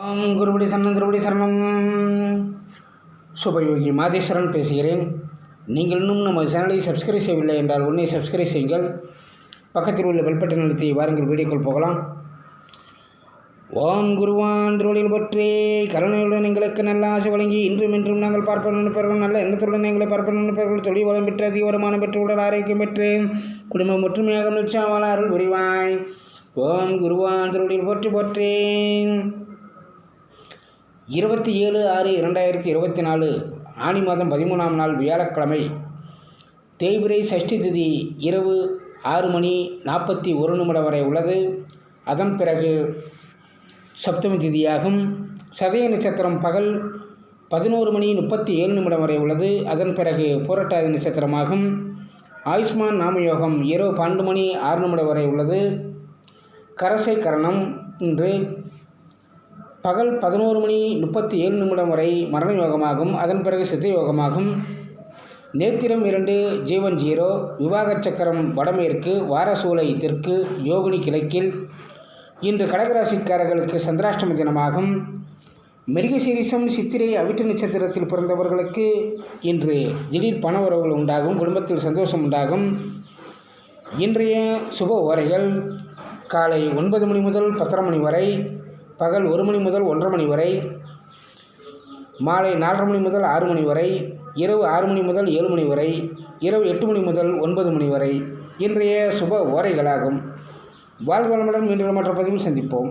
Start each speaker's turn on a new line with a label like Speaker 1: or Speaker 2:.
Speaker 1: ஓம் குருபடி சரணம் குருபடி சரணம். சுபயோகி மாதேஸ்வரன் பேசுகிறேன். நீங்கள் இன்னும் நம்ம சேனலை சப்ஸ்கிரைப் செய்யவில்லை என்றால் உன்னை சப்ஸ்கிரைப் செய்யுங்கள். பக்கத்தில் உள்ள பெல்பட்டன் அழுத்தி வாருங்கள் வீடியோக்கள் போகலாம். ஓம் குருவான் திருவடியில் பற்றே கருணையுடன் எங்களுக்கு நல்ல ஆசை வழங்கி இன்றும் இன்றும் நாங்கள் பார்ப்போம் நினைப்பவர்கள் நல்ல எண்ணத்துடன் எங்களை பார்ப்போம் நினைப்பவர்கள் தொழில் வளம் பெற்று அதிக வருமானம் பெற்று உடல் ஆரோக்கியம் பெற்று குடும்பம் ஒற்றுமையாக நிச்சயமான அருள் புரிவாய். ஓம் குருவான் திருவடியில் போற்றி போற்றேன். இருபத்தி ஏழு ஆறு இரண்டாயிரத்தி இருபத்தி நாலு ஆனி மாதம் பதிமூணாம் நாள் வியாழக்கிழமை தேய்பிரை சஷ்டி திதி இரவு ஆறு மணி நாற்பத்தி ஒரு நிமிடம் வரை உள்ளது. அதன் பிறகு சப்தமி திதியாகும். சதய நட்சத்திரம் பகல் பதினோரு மணி முப்பத்தி ஏழு நிமிடம் வரை உள்ளது. அதன் பிறகு புரட்டாதி நட்சத்திரமாகும். ஆயுஷ்மான் நாமயோகம் இரவு பன்னெண்டு மணி ஆறு நிமிடம் வரை உள்ளது. கரசை கரணம் இன்று பகல் பதினோரு மணி முப்பத்தி ஏழு நிமிடம் வரை மரண யோகமாகும். அதன் பிறகு சித்த யோகமாகும். நேத்திரம் இரண்டு ஜீவன் ஜீரோ. விவாக சக்கரம் வடமேற்கு வாரசூலை தெற்கு யோகினி கிழக்கில். இன்று கடகராசிக்காரர்களுக்கு சந்திராஷ்டம தினமாகும். மிருகசீரிசம் சித்திரை அவிட்ட நட்சத்திரத்தில் பிறந்தவர்களுக்கு இன்று திடீர் பண உறவுகள் உண்டாகும். குடும்பத்தில் சந்தோஷம் உண்டாகும். இன்றைய சுப உரைகள் காலை ஒன்பது மணி முதல் பத்தரை மணி வரை பகல் ஒரு மணி முதல் ஒன்றரை மணி வரை மாலை நாலரை மணி முதல் ஆறு மணி வரை இரவு ஆறு மணி முதல் ஏழு மணி வரை இரவு எட்டு மணி முதல் ஒன்பது மணி வரை இன்றைய சுப ஓரைகளாகும். வாழ்வளமுடன் மீண்டும் மற்ற பதிவில் சந்திப்போம்.